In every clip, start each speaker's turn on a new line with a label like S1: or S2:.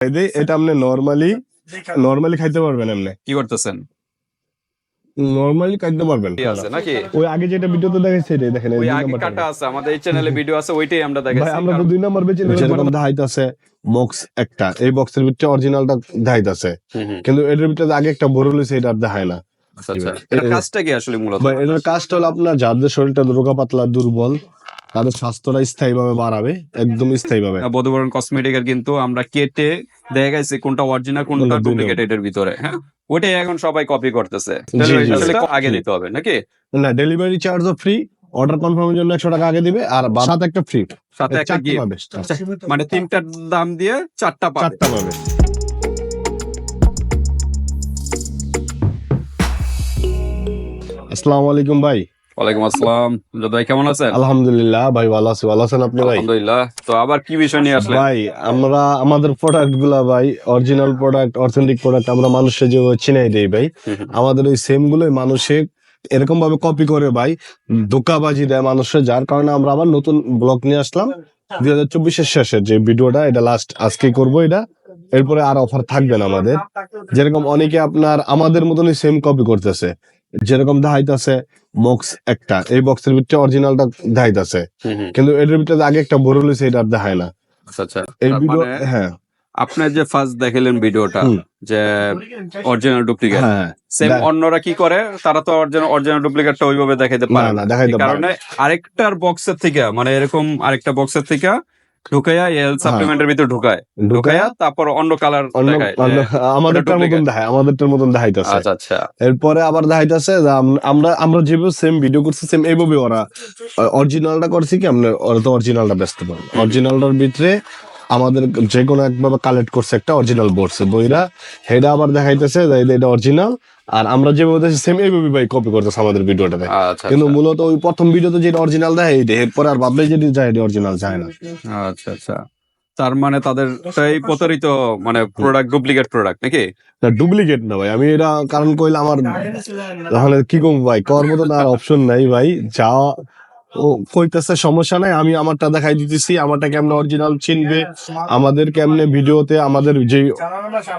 S1: এই এটা আপনি নরমালি নরমালি খাইতে পারবেন আপনি
S2: কি করতেছেন?
S1: নরমালি খাইতে পারবেন।
S2: আছে নাকি?
S1: ওই আগে যেটা ভিডিওতে দেখাইছে এটাই দেখেন
S2: ওই আগে কাটা আছে আমাদের এই চ্যানেলে ভিডিও আছে ওইটাই আমরা দেখাইছি
S1: আমরা তো দুই নাম্বার বেচে যেরকম আছে বক্স একটা। এই বক্সের ভিতরে অরিজিনালটা দেখাইতাছে
S2: হুম, হুম।
S1: কিন্তু এটার ভিতরে আগে একটা বড় লইছে এটা আর দেখায় না।
S2: কাজটা কি আসলে মূলত?
S1: এটার কাজটা হলো আপনার যাদের শরীরটা রোগা পাতলা দুর্বল তাদের স্বাস্থ্যটা স্থায়ী ভাবে বাড়াবে একদম স্থায়ী ভাবে
S2: বধুবরণ কসমেটিকের কিন্তু আমরা কেটে দেখা গেছে কোনটা অরিজিনাল কোনটা
S1: কোনটা
S2: ডুপ্লিকেট এটার ভিতরে হ্যাঁ? ওটাই এখন সবাই কপি করতেছে। আগে দিতে হবে নাকি?
S1: না ডেলিভারি চার্জও ফ্রি অর্ডার কনফার্মের জন্য একশো টাকা আগে দিবে আর সাথে একটা ফ্রি
S2: সাথে একটা gift। মানে তিনটার দাম দিয়ে চারটা পাবে।
S1: চারটা পাবে। আসসালামু আলাইকুম ভাই।
S2: ওয়ালাইকুম আসসালাম। জাদ ভাই কেমন আছেন?
S1: আলহামদুলিল্লাহ ভাই ভালো আছি। ভালো আছেন আপনি ভাই?
S2: আলহামদুলিল্লাহ। তো আবার কি বিষয় নিয়ে আসলেন?
S1: ভাই আমরা আমাদের প্রোডাক্টগুলা ভাই অরিজিনাল প্রোডাক্ট অথেন্টিক প্রোডাক্ট আমরা মানুষের যে চিনাই দেই ভাই। আমাদের ওই সেম গুলোই মানুষে এরকম ভাবে কপি করে ভাই ধোকাবাজি দেয় মানুষের যার কারণে আমরা আবার নতুন ব্লগ নিয়ে আসলাম। দুই হাজার চব্বিশের শেষে যে ভিডিওটা এটা লাস্ট আজকে করব এটা। এরপরে আর অফার থাকবে না আমাদের। যেরকম অনেকে আপনার আমাদের মতনই সেম কপি করতেছে। যেরকম দেখাইতেছে বক্স একটা। এই বক্সের ভিতরে অরিজিনালটা
S2: হুম, হুম।
S1: কিন্তু এটার ভিতরে আগে একটা বড় লইছে এটা আর দেখায় না।
S2: আচ্ছা আচ্ছা।
S1: এই ভিডিও
S2: মানে
S1: হ্যাঁ।
S2: আপনার যে ফার্স্ট দেখালেন ভিডিওটা যে অরিজিনাল ডুপ্লিকেট
S1: হ্যাঁ।
S2: সেম অন্যরা কি করে? তারা তো অরিজিনাল অরিজিনাল ডুপ্লিকেটটা ওইভাবে দেখাইতে পারে
S1: না
S2: না
S1: দেখাইতে পারে
S2: কারণে আরেকটার বক্সের থেকে মানে এরকম আরেকটা বক্সের থেকে ঢুকাইয়া এল সাপ্লিমেন্টের ভিতরে ঢুকায়। তারপর অন্য কালার দেখায়
S1: আমাদেরটার মতন দেখায় আমাদেরটার মতন দেখাইতেছে।
S2: আচ্ছা আচ্ছা।
S1: এরপরে আবার দেখাইতেছে যে আমরা আমরা যেভাবে সেম ভিডিও করছি সেম এইভাবে ওরা অরিজিনালটা করছি কি আমরা ওরা তো অরিজিনালটা ব্যস্ত পারবে অরিজিনালটার ভিতরে আমাদের যে কোনো একভাবে কালেক্ট করছে একটা অরিজিনাল বলছে বইরা। হেডা আবার দেখাইতেছে যে এটা অরিজিনাল আর আমরা যে যেভাবে সেম এইভাবে ভাই কপি করতেছে আমাদের ভিডিওটাতে।
S2: আচ্ছা
S1: কিন্তু মূলত ওই প্রথম ভিডিওতে যেটা অরিজিনাল দেয় এইটা পরে আর ভাবলে যেটা যায় এটা অরিজিনাল যায় না।
S2: আচ্ছা আচ্ছা। তার মানে তাদের এই প্রতারিত মানে প্রোডাক্ট ডুপ্লিকেট প্রোডাক্ট নাকি?
S1: না ডুপ্লিকেট না ভাই। আমি এটা কারণ কইলে আমার তাহলে কি কম ভাই? কর্ম তো আর অপশন নাই ভাই। যা ও কইতেছে সমস্যা নাই আমি আমারটা দেখাই দিতেছি আমারটা কেমনে অরিজিনাল চিনবে আমাদের কেমনে ভিডিওতে আমাদের যে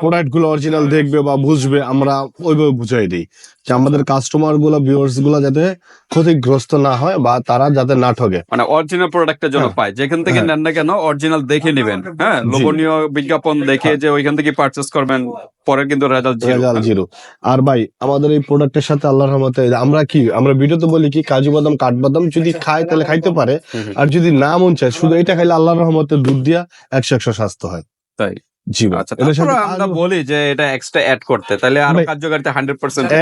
S1: প্রোডাক্টগুলো অরিজিনাল দেখবে বা বুঝবে আমরা ওইভাবে বুঝাই দিই যে আমাদের কাস্টমারগুলো ভিউয়ার্সগুলো যাতে ক্ষতিগ্রস্ত না হয় বা তারা যাতে না ঠকে
S2: মানে অরিজিনাল প্রোডাক্টের জন্য
S1: হ্যাঁ।
S2: পায় যেখান থেকে
S1: হ্যাঁ।
S2: নেন না কেন অরিজিনাল দেখে নেবেন হ্যাঁ। লোভনীয় বিজ্ঞাপন দেখে যে ওইখান থেকে পারচেস করবেন পরে কিন্তু রেজাল্ট
S1: রেজাল্ট জিরো আর ভাই আমাদের এই প্রোডাক্টের সাথে আল্লাহর রহমতে আমরা কি আমরা ভিডিওতে বলি কি কাজু বাদাম কাঠবাদাম যদি খায় তাহলে খাইতে পারে। আর যদি না মন চায় শুধু এটা খাইলে আল্লাহ রহমতের দুধ দিয়া একশো একশো স্বাস্থ্য হয়।
S2: তাই?
S1: জি
S2: আচ্ছা আমরা বলি যে এটা এক্সট্রা অ্যাড করতে তাহলে
S1: আরও
S2: কার্যকারিতা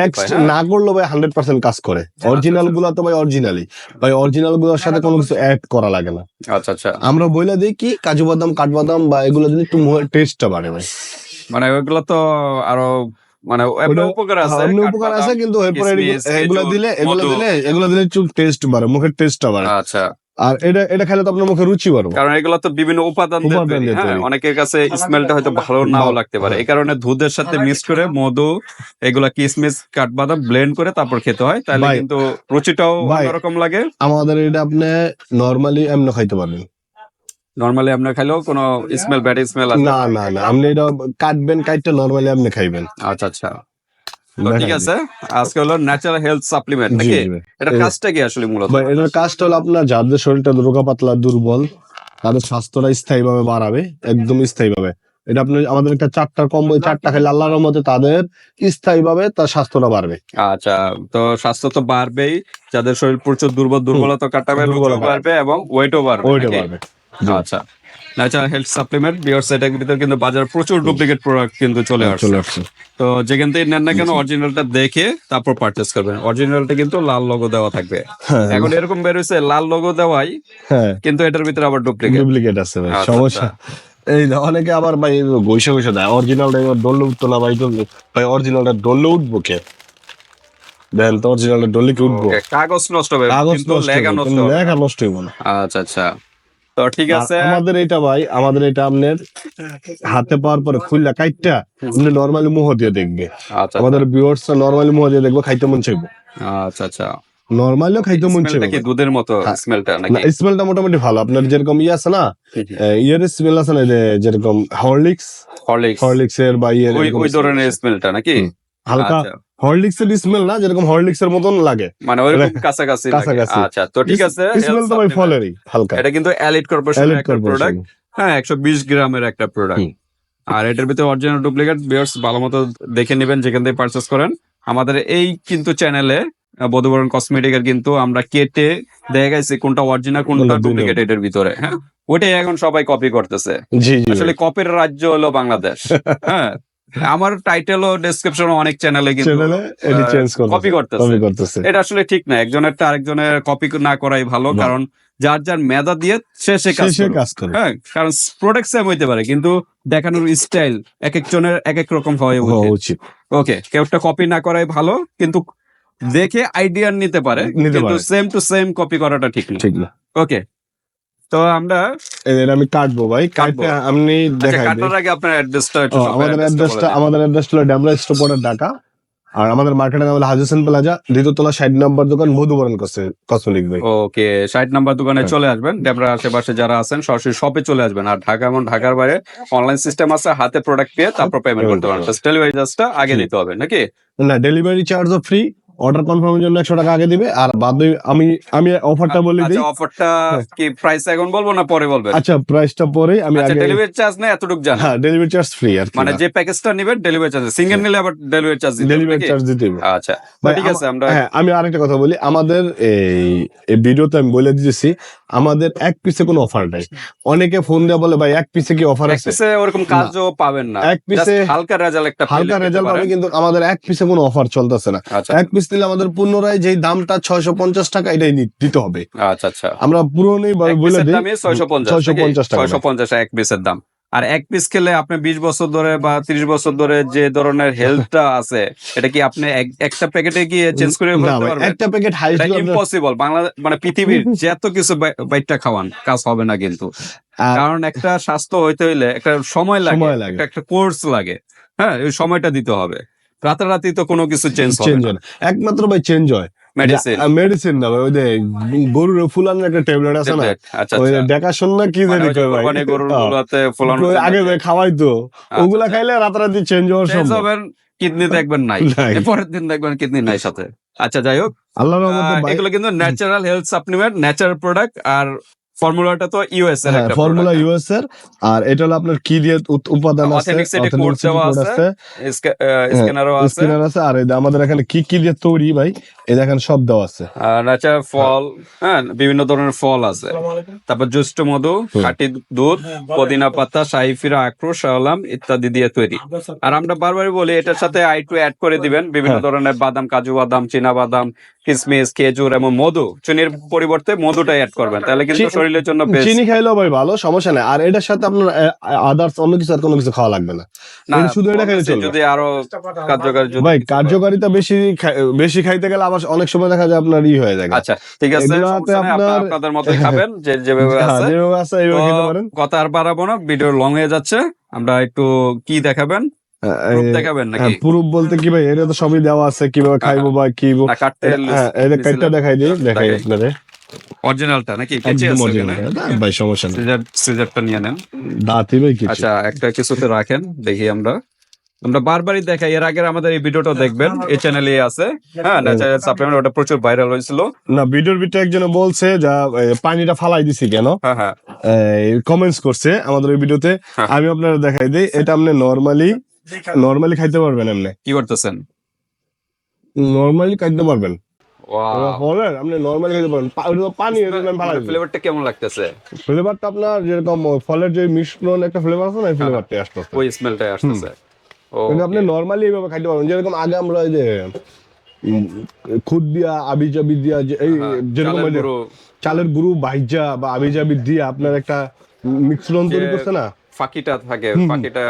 S1: Extra না করলেও ভাই হান্ড্রেড পার্সেন্ট কাজ করে। অরিজিনালগুলা তো ভাই অরিজিনালি ভাই অরিজিনালগুলোর সাথে কোনো কিছু অ্যাড করা লাগে না।
S2: আচ্ছা আচ্ছা।
S1: আমরা বইলে দিই কি কাজু বাদাম কাঠবাদাম বা এগুলো যদি একটু টেস্টটা বাড়ে ভাই।
S2: মানে ওইগুলো তো আরও মানে উপকার আছে
S1: উপকার আছে কিন্তু এরপরে এগুলো দিলে এগুলো
S2: মধু।
S1: দিলে এগুলো দিলে টেস্ট বাড়ে মুখের টেস্টটা বাড়ে।
S2: আচ্ছা।
S1: আর এটা এটা খেলে তো আপনার মুখে রুচি বাড়বে।
S2: কারণ এগুলো তো বিভিন্ন উপাদান হ্যাঁ। অনেকের কাছে স্মেলটা হয়তো ভালো নাও লাগতে পারে।
S1: হ্যাঁ।
S2: এই কারণে দুধের সাথে মিক্স করে মধু এগুলা কিশমিশ কাঠবাদাম ব্লেন্ড করে তারপর খেতে হয়। তাহলে কিন্তু রুচিটাও
S1: ভাই,
S2: অন্যরকম লাগে।
S1: আমাদের এটা আপনি নরমালি এমনি খাইতে পারবেন।
S2: নরমালি আপনার খাইলেও কোনো স্মেল ব্যাড স্মেল আছে?
S1: না না না আপনি এটা কাটবেন কাটতে নরমালি আপনি খাইবেন।
S2: আচ্ছা আচ্ছা। ঠিক আছে আজকে হলো ন্যাচারাল হেলথ সাপ্লিমেন্ট নাকি? এটা কাজটা কি আসলে মূলত?
S1: এটার কাজটা হলো আপনার যাদের শরীরটা রোগা পাতলা দুর্বল তাদের স্বাস্থ্যটা স্থায়ী ভাবে বাড়াবে একদম স্থায়ী ভাবে এটা আপনি আমাদের একটা চারটার কম্বো এই চারটা খেলে আল্লাহর মতে তাদের স্থায়ী ভাবে তার স্বাস্থ্যটা বাড়বে।
S2: আচ্ছা তো স্বাস্থ্য তো বাড়বেই যাদের শরীর প্রচুর দুর্বল দুর্বলতা কাটাবে বাড়বে এবং ওয়েটও বাড়বে নাকি?
S1: বাড়বে।
S2: আচ্ছা। ন্যাচারাল হেলথ সাপ্লিমেন্ট বিয়ার সেটের ভিতর কিন্তু বাজার প্রচুর ডুপ্লিকেট প্রোডাক্ট কিন্তু চলে আসছে।
S1: চলে আসছে।
S2: তো যেখান থেকে নেন না কেন অরিজিনালটা দেখে তারপর পারচেস করবেন। অরিজিনালটা কিন্তু লাল লোগো দেওয়া থাকবে।
S1: হ্যাঁ।
S2: এখন এরকম বের হয়েছে লাল লোগো দেওয়াই
S1: হ্যাঁ।
S2: কিন্তু এটার ভিতরে আবার ডুপ্লিকেট
S1: ডুপ্লিকেট আছে ভাই
S2: আচ্ছা,
S1: সমস্যা। এই যে অনেকে আবার ভাই গৈসা গৈসা দেয় অরিজিনালটা এবার ডললে উঠতো না ভাই ভাই অরিজিনালটা ডললে উঠবো কে? দেন তো অরিজিনালটা ডললে কি উঠবো?
S2: কাগজ নষ্ট হবে
S1: কাগজ নষ্ট
S2: লেখা নষ্ট হবে। না। আচ্ছা আচ্ছা। তো ঠিক আছে।
S1: আমাদের এটা ভাই আমাদের এটা আপনার হাতে পাওয়ার পরে খুললা কাইটটা আপনি নরমালি মুহ দিয়ে দেখবে।
S2: আচ্ছা
S1: আমাদের ভিউয়ার্স নরমালি মুহ দিয়ে দেখব খাইতে মন চাইব।
S2: আচ্ছা আচ্ছা।
S1: নর্মালিও খাইতে মন
S2: স্মেলটা কি দুধের মতো
S1: হ্যাঁ।
S2: স্মেলটা নাকি?
S1: স্মেলটা মোটামুটি ভালো। আপনার যেরকম ইয়ে আছে না ইয়ের স্মেল আছে না যেরকম হরলিক্স
S2: হরলিক্স
S1: হরলিক্স এর বা ইয়ের
S2: ওই ধরনের স্মেলটা নাকি।
S1: হালকা
S2: আচ্ছা,
S1: হরলিক্স এর স্মেল না যেরকম হরলিক্স এর মতন লাগে।
S2: মানে ওইরকম
S1: এটা-
S2: কাছাকাছি
S1: কাছাকাছি।
S2: আচ্ছা তো ঠিক আছে
S1: স্মেল তো ভাই ফলেরই হালকা।
S2: এটা কিন্তু এলিট কর্পোরেশনের একটা প্রোডাক্ট হ্যাঁ একশো বিশ গ্রামের একটা প্রোডাক্ট আর এটার ভিতরে অরিজিনাল ডুপ্লিকেট বিয়ার্স ভালো মতো দেখে নেবেন যেখান থেকে পারচেস করেন। আমাদের এই কিন্তু চ্যানেলে বধুবরণ কসমেটিকের কিন্তু আমরা কেটে দেখা গেছে কোনটা অরিজিনাল কোনটা ডুপ্লিকেট এটার ভিতরে। হ্যাঁ ওটাই এখন সবাই কপি করতেছে। আসলে কপির রাজ্য হলো বাংলাদেশ। হ্যাঁ আমার টাইটেল ও ডেসক্রিপশন অনেক চ্যানেলে কিন্তু
S1: চ্যানেলে এডি চেঞ্জ করতে
S2: কপি করতেছে এটা আসলে ঠিক না একজনের টা আরেকজনের কপি না করাই ভালো কারণ যার যার মেধা দিয়ে সে সে কাজ
S1: করে
S2: হ্যাঁ কারণ প্রোডাক্ট সেম হইতে পারে কিন্তু দেখানোর স্টাইল এক একজনের এক এক রকম হয়ে
S1: হওয়া
S2: উচিত। ওকে কেউটা কপি না করাই ভালো কিন্তু দেখে আইডিয়া নিতে পারে কিন্তু সেম টু সেম কপি করাটা ঠিক না।
S1: ঠিক না।
S2: ওকে তো আমরা
S1: এদের আমি কাটবো ভাই আপনি
S2: আচ্ছা
S1: দেখাই
S2: কাটার আগে আপনার অ্যাড্রেসটা
S1: ও, আমাদের অ্যাড্রেসটা আমাদের অ্যাড্রেসটা হলো ড্যামরা স্টোপোর্টের ঢাকা আর আমাদের মার্কেটের নাম হলো হাজেসেন প্লাজা দ্বিতীয়তলা ষাট নম্বর দোকান মধুবরণ কসমেটিক ভাই।
S2: ওকে ষাট নাম্বার দোকানে
S1: হ্যাঁ।
S2: চলে আসবেন ডেবরা আশেপাশে যারা আছেন সরাসরি শপে চলে আসবেন। আর ঢাকা এবং ঢাকার বাইরে অনলাইন সিস্টেম আছে হাতে প্রোডাক্ট পেয়ে তারপর পেমেন্ট করতে পারেন ডেলিভারি চার্জটা আগে। দিতে হবে নাকি?
S1: না ডেলিভারি চার্জও ফ্রি অর্ডার কনফার্মের জন্য একশো টাকা আগে দিবে আর বাদ আমি আমি অফারটা বলে দিই।
S2: আচ্ছা অফারটা কি প্রাইস এখন বলব না পরে বলবেন?
S1: আচ্ছা প্রাইসটা পরে আমি
S2: আচ্ছা
S1: আগে
S2: ডেলিভারি চার্জ নেই এতটুকু জানেন।
S1: হ্যাঁ ডেলিভারি চার্জ ফ্রি আর
S2: মানে যে প্যাকেজটা নেবেন ডেলিভারি চার্জ সিঙ্গেল নিলে আবার ডেলিভারি চার্জ দিতে
S1: ডেলিভারি চার্জ দিতে হবে।
S2: আচ্ছা ঠিক আছে আমরা
S1: হ্যাঁ আমি আরেকটা কথা বলি। আমাদের এই ভিডিওতে আমি বলে দিয়েছি আমাদের এক পিসে কোনো অফার নাই। অনেকে ফোন দেওয়া বলে ভাই এক পিসে কি অফার
S2: এক
S1: আছে?
S2: পিসে ওরকম কাজও পাবেন না।
S1: এক পিসে
S2: হালকা রেজাল্ট একটা
S1: হালকা রেজাল্ট পাবে কিন্তু আমাদের এক পিসে কোনো অফার চলতেছে না।
S2: আচ্ছা।
S1: এক পিস নিলে আমাদের পুনরায় যেই দামটা ছয়শো পঞ্চাশ টাকা এটাই দিতে হবে।
S2: আচ্ছা আচ্ছা।
S1: আমরা পুরোনোই বলে দিই
S2: 650
S1: 650 টাকা।
S2: 650 এক পিসের দাম। আর এক পিস খেলে আপনি 20 বছর ধরে বা 30 বছর ধরে যে ধরনের হেলথটা আছে এটা কি আপনি একটা প্যাকেটে গিয়ে চেঞ্জ করে
S1: একটা প্যাকেট হাই
S2: ইম্পসিবল বাংলা মানে পৃথিবীর যত কিছু বাই- বাইটটা খাওয়ান কাজ হবে না কিন্তু। কারণ একটা স্বাস্থ্য হইতে হইলে একটা সময় লাগে একটা কোর্স লাগে। হ্যাঁ ওই সময়টা দিতে হবে। রাতারাতি তো কোনো কিছু চেঞ্জ হবে
S1: চেঞ্জ
S2: না।
S1: হয়। একমাত্র ভাই চেঞ্জ হয়।
S2: মেডিসিন
S1: না ভাই ওই যে গরুর ফুলানোর একটা ট্যাবলেট আছে না?
S2: আচ্ছা
S1: ওই
S2: আচ্ছা।
S1: দেখাশোন না কি
S2: মানে
S1: জানি
S2: ওই
S1: কয় ভাই?
S2: কোরবানি গরুর
S1: ওই
S2: জন্য
S1: আগে ভাই খাওয়াই তো। ওগুলা খাইলে রাতারাতি চেঞ্জ হওয়ার সম্ভব।
S2: কিডনি দেখবেন নাই।
S1: নাই।
S2: পরের দিন দেখবেন কিডনি নাই সাথে। আচ্ছা যাই হোক।
S1: আল্লাহর রহমতে
S2: এগুলো কিন্তু natural health supplement natural product আর ফর্মুলাটা তো ইউএস এর
S1: হ্যাঁ
S2: একটা
S1: ফর্মুলা ইউএস এর আর এটা হলো আপনার কি দিয়ে উপাদান আছে?
S2: Authenticity কোড দেওয়া আছে। স্ক্যানারও আছে।
S1: স্ক্যানার আছে আর এই আমাদের এখানে কি কি দিয়ে তৈরি ভাই? এই দেখেন সব দেওয়া আছে।
S2: ন্যাচারাল ফল হ্যাঁ বিভিন্ন ধরনের ফল আছে। তারপর জ্যৈষ্ঠ মধু। খাঁটি দুধ পুদিনা পাতা শাহিফিরা আক্রোশ শাহলাম ইত্যাদি দিয়ে তৈরি। আর আমরা বারবারই বলি এটার সাথে আই টু অ্যাড করে দিবেন। বিভিন্ন
S1: হ্যাঁ।
S2: ধরনের বাদাম কাজু বাদাম চীনা বাদাম কিসমিস খেজুর এবং মধু। চিনির পরিবর্তে মধুটাই অ্যাড করবেন। তাহলে কিন্তু শরীরের জন্য
S1: চিনি খাইলেও ভাই ভালো সমস্যা নেই। আর এটার সাথে আপনার আদার্স অন্য কিছু আর কোনো কিছু খাওয়া লাগবে না।
S2: না
S1: শুধু এটা খাইলে চলবে।
S2: যদি আরও কার্যকর যদি
S1: ভাই কার্যকারিতা বেশি খাই- বেশি খাইতে গেলে আবার অনেক সময় দেখা যায় আপনার ই হয়ে যায়
S2: আচ্ছা ঠিক আছে আপনাদের মতোই খাবেন যে যেভাবে
S1: হ্যাঁ,
S2: আছে।
S1: যেভাবে আছে এইভাবে খেতে পারেন।
S2: কথা আর বাড়াবো না ভিডিও লং হয়ে যাচ্ছে। আমরা একটু কি দেখাবেন? দেখাবেন নাকি?
S1: পুরুপ বলতে কি ভাই এটা তো সবই দেওয়া আছে কীভাবে খাইবো বা কি হ্যাঁ দেখাই দিই দেখাই
S2: অরিজিনালটা নাকি? কেচে আছে
S1: ভাই সমস্যা নেই।
S2: সিজারটা নিয়ে নেন।
S1: দাঁতই ভাই
S2: আচ্ছা একটা কিছুতে রাখেন দেখি আমরা। আমরা বারবারই দেখাই এর আগে আমাদের এই ভিডিওটা দেখবেন এই চ্যানেলে আছে। হ্যাঁ ন্যাচারাল সাপ্লিমেন্ট ওটা প্রচুর ভাইরাল হয়েছিল।
S1: না ভিডিওর ভিতরে একজনে বলছে যা পানিটা ফালাই দিছি কেন?
S2: হ্যাঁ হ্যাঁ।
S1: কমেন্টস করছে আমাদের ওই ভিডিওতে।
S2: হ্যাঁ।
S1: আমি আপনারা দেখাই দিই এটা আপনি নরমালি নরমালি খাইতে পারবেন এমনি
S2: কি করতেছেন?
S1: নরমালি খাইতে পারবেন। আপনি নরমালি পানি
S2: ফ্লেভারটা কেমন লাগতেছে?
S1: ফ্লেভারটা আপনার যেরকম ফলের যে মিশ্রণ একটা ফ্লেভার আছে না ফ্লেভারটা আসতেছে।
S2: ওই স্মেলটাই আসতেছে।
S1: কিন্তু আপনি নরমালি এইভাবে খাইতে পারবেন। যেরকম আগে আমরা যে খুদ দিয়া আবি জাবি দিয়া এই যেরকম চালের গুরু ভাইজা বা আবি জাবি দিয়ে আপনার একটা মিশ্রণ তৈরি করছে না?
S2: ফাঁকিটা থাকে ফাঁকিটা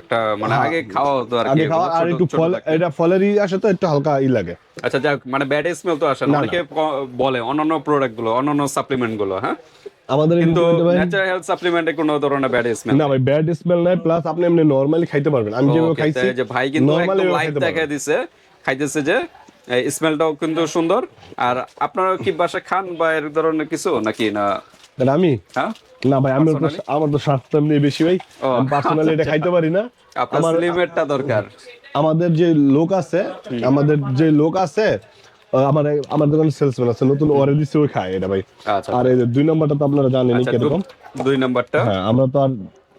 S2: একটা মানে
S1: হ্যাঁ।
S2: আগে খাওয়া হতো আর
S1: আগে
S2: কি
S1: খাওয়া আর একটু ফল এটা ফলেরই আসে তো একটু হালকা ই লাগে।
S2: আচ্ছা যাক মানে ব্যাড স্মেল তো আসে না। অনেকে বলে অন্যান্য প্রোডাক্টগুলো অন্যান্য সাপ্লিমেন্টগুলো হ্যাঁ?
S1: আমাদের
S2: কিন্তু ন্যাচারাল হেলথ সাপ্লিমেন্টে কোনো ধরনের ব্যাড স্মেল
S1: না ভাই ব্যাড স্মেল নাই প্লাস আপনি এমনি নরমালি খাইতে পারবেন। আমি যেভাবে খাইছি
S2: যে ভাই কিন্তু একদম লাইভ দেখা দিছে খাইতেছে যে স্মেলটাও কিন্তু সুন্দর। আর আপনারা কি বাসা খান বা এর ধরনের কিছু নাকি না?
S1: আমি?
S2: হ্যাঁ?
S1: না ভাই আমি আমার তো স্বাস্থ্য এমনি বেশি ভাই। পার্সোনালি এটা খাইতে পারি না।
S2: আপনার
S1: আমার-
S2: স্লিমেরটা দরকার।
S1: আমাদের যে লোক আছে আমাদের যে লোক আছে আমার আমার দোকানে সেলসম্যান আছে নতুন ওরে ওই খায় এটা ভাই।
S2: আচ্ছা
S1: আর এই যে দুই নম্বরটা তো আপনারা জানেনই
S2: আচ্ছা
S1: কীরকম।
S2: দুই নাম্বারটা?
S1: হ্যাঁ আমরা তো আর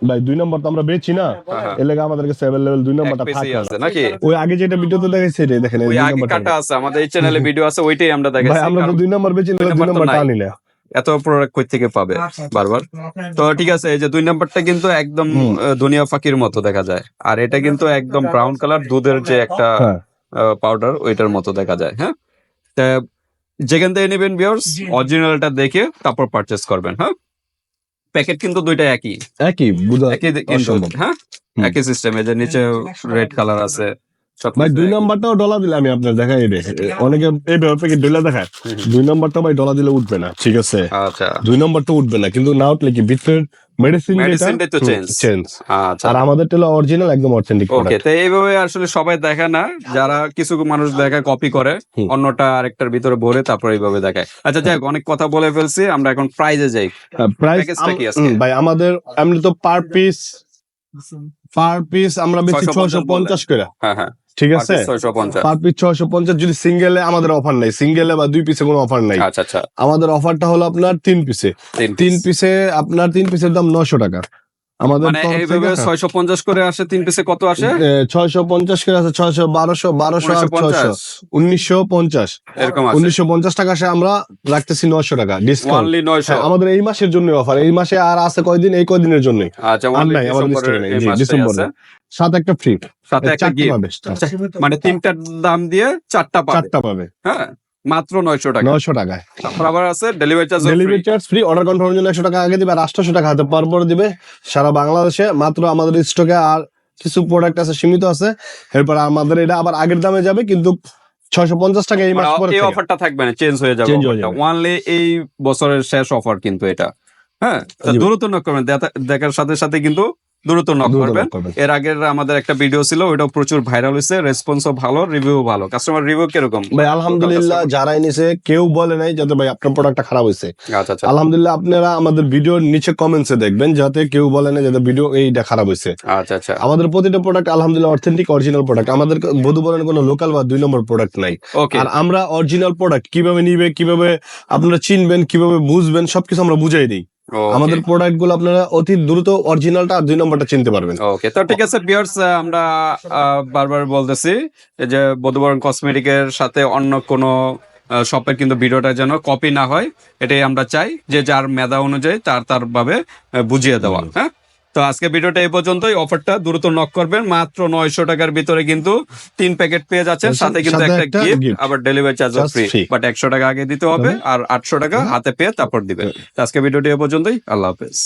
S1: ভাই দুই নম্বর তো আমরা বেচি না।
S2: হ্যাঁ।
S1: এর লাগে আমাদের কাছে অ্যাভেলেবল দুই নম্বরটা থাকে
S2: আছে নাকি?
S1: ওই আগে যেটা ভিডিওতে দেখাইছে এটাই দেখেন
S2: ওই আগে কাটা আছে আমাদের এই চ্যানেলে ভিডিও আছে ওইটাই আমরা
S1: ভাই আমরা তো দুই নম্বর বেচি না
S2: দুই নম্বর
S1: নম্বরটা না
S2: এত প্রোডাক্ট কই থেকে পাবে? বারবার। তো ঠিক আছে এই যে দুই নাম্বারটা কিন্তু একদম দুনিয়া ফাকির মতো দেখা যায়। আর এটা কিন্তু একদম ব্রাউন কালার দুধের যে একটা
S1: হ্যাঁ।
S2: পাউডার ওইটার মতো দেখা যায় হ্যাঁ? তা যেখান থেকে নেবেন বিয়ার্স অরিজিনালটা দেখে তারপর পারচেস করবেন হ্যাঁ? প্যাকেট কিন্তু দুইটা একই।
S1: একই বুঝা
S2: একই কিন্তু, হ্যাঁ। একই সিস্টেমে যে নিচে রেড কালার আছে সব
S1: ভাই দুই। নাম্বারটাও ডলা দিলে আমি আপনার দেখাই রে অনেকে এই ব্যাপারে কি ডলা দেখায়। দুই নাম্বারটা ভাই ডলা দিলে উঠবে না ঠিক আছে?
S2: আচ্ছা।
S1: দুই নাম্বারটা উঠবে না কিন্তু না উঠলে কি ভিতরের মেডিসিন
S2: Medicine তো change।
S1: চেঞ্জ
S2: আচ্ছা।
S1: আর আমাদের টেলা অরিজিনাল একদম অথেন্টিক
S2: ওকে তো এইভাবে আসলে সবাই দেখে না। যারা কিছু মানুষ দেখায় কপি করে অন্যটা আরেকটার ভিতরে ভরে তারপর এইভাবে দেখায়। আচ্ছা যাই অনেক কথা বলে ফেলছি আমরা এখন প্রাইজে যাই। কি?
S1: ভাই আমাদের এমনি তো পার পিস পার পিস আমরা বেশি
S2: 650
S1: পঞ্চাশ করে।
S2: হ্যাঁ হ্যাঁ।
S1: ঠিক আছে? পার পিস ছয়শো পঞ্চাশ যদি সিঙ্গেলে আমাদের অফার নাই। সিঙ্গেলে বা দুই পিসে কোনো অফার নাই।
S2: আচ্ছা আচ্ছা।
S1: আমাদের অফারটা হলো আপনার তিন পিসে।
S2: তিন
S1: পিসে। আপনার তিন পিসের দাম নশো টাকা। আমাদের
S2: মানে এইভাবে ছয়শো পঞ্চাশ করে আসে তিন পিসে কত আসে?
S1: ছয়শো পঞ্চাশ করে আছে ছয়শো বারোশো বারোশো আর ছয়শো। উনিশশো পঞ্চাশ। উনিশশো পঞ্চাশ টাকা সে আমরা রাখতেছি নশো টাকা ডিসকাউন্ট
S2: নয়শো।
S1: আমাদের এই মাসের জন্য অফার এই মাসে আর আছে কয়দিন? এই কয়দিনের জন্যই।
S2: আচ্ছা
S1: নাই আমাদের ডিসেম্বরে সাত একটা ফ্রি।
S2: সাথে একটা গিফট মানে তিনটার দাম দিয়ে চারটা পাবে।
S1: চারটা পাবে।
S2: হ্যাঁ মাত্র নয়শো টাকা।
S1: নয়শো টাকায়।
S2: তারপর আবার আছে delivery charge
S1: delivery charge free order কনফার্মের জন্য একশো টাকা আগে দিবে আর আটশো টাকা হাতে পর পর দিবে সারা বাংলাদেশে। মাত্র আমাদের স্টকে আর কিছু প্রোডাক্ট আছে সীমিত আছে। এরপর আমাদের এটা আবার আগের দামে যাবে কিন্তু ছয়শো পঞ্চাশ টাকা এই মাস পরে
S2: এই অফারটা থাকবে না চেঞ্জ হয়ে যাবে। ওয়ানলি এই বছরের শেষ অফার কিন্তু এটা। হ্যাঁ। দ্রুত করবেন দেখা- দেখার সাথে সাথে কিন্তু দ্রুত নক করবেন। এর আগের আমাদের একটা ভিডিও ছিল ওইটাও প্রচুর ভাইরাল হয়েছে। রেসপন্সও ভালো রিভিউ ভালো। কাস্টমার রিভিউ কীরকম?
S1: ভাই আলহামদুলিল্লাহ যারাই নিছে কেউ বলে নাই যাতে ভাই আপনার প্রোডাক্টটা খারাপ হয়েছে।
S2: আচ্ছা আচ্ছা।
S1: আলহামদুলিল্লাহ আপনারা আমাদের ভিডিওর নিচে কমেন্টসে দেখবেন যাতে কেউ বলে না যাতে ভিডিও এইটা খারাপ হয়েছে।
S2: আচ্ছা আচ্ছা।
S1: আমাদের প্রতিটা প্রোডাক্ট আলহামদুলিল্লাহ অথেন্টিক অরিজিনাল প্রোডাক্ট আমাদের বধু বলেন কোনো লোকাল বা দুই নম্বর প্রোডাক্ট নাই। আর আমরা অরিজিনাল প্রোডাক্ট কীভাবে নিবে কীভাবে আপনারা চিনবেন কীভাবে বুঝবেন সবকিছু আমরা বুঝাই দিই। আমাদের প্রোডাক্টগুলো আপনারা অতি দ্রুত অরিজিনালটা আর দুই নম্বরটা চিনতে পারবেন।
S2: ওকে তো ঠিক আছে পিয়ার্স আমরা বারবার বলতেছি যে বধুবরণ কসমেটিকের সাথে অন্য কোনো শপের কিন্তু ভিডিওটা যেন কপি না হয় এটাই আমরা চাই যে যার মেধা অনুযায়ী তার তার ভাবে বুঝিয়ে দেওয়া হ্যাঁ? তো আজকে ভিডিওটা এই পর্যন্তই। অফারটা দ্রুত নক করবেন। মাত্র নয়শো টাকার ভিতরে কিন্তু তিন প্যাকেট পেয়ে যাচ্ছেন।
S1: সাথে
S2: কিন্তু একটা
S1: একটা
S2: গিফট আবার ডেলিভারি চার্জ ফ্রি বাট একশো টাকা আগে দিতে হবে আর আটশো টাকা হাতে পেয়ে তারপর দিবেন। আজকে ভিডিওটি এই পর্যন্তই। আল্লাহ হাফেজ।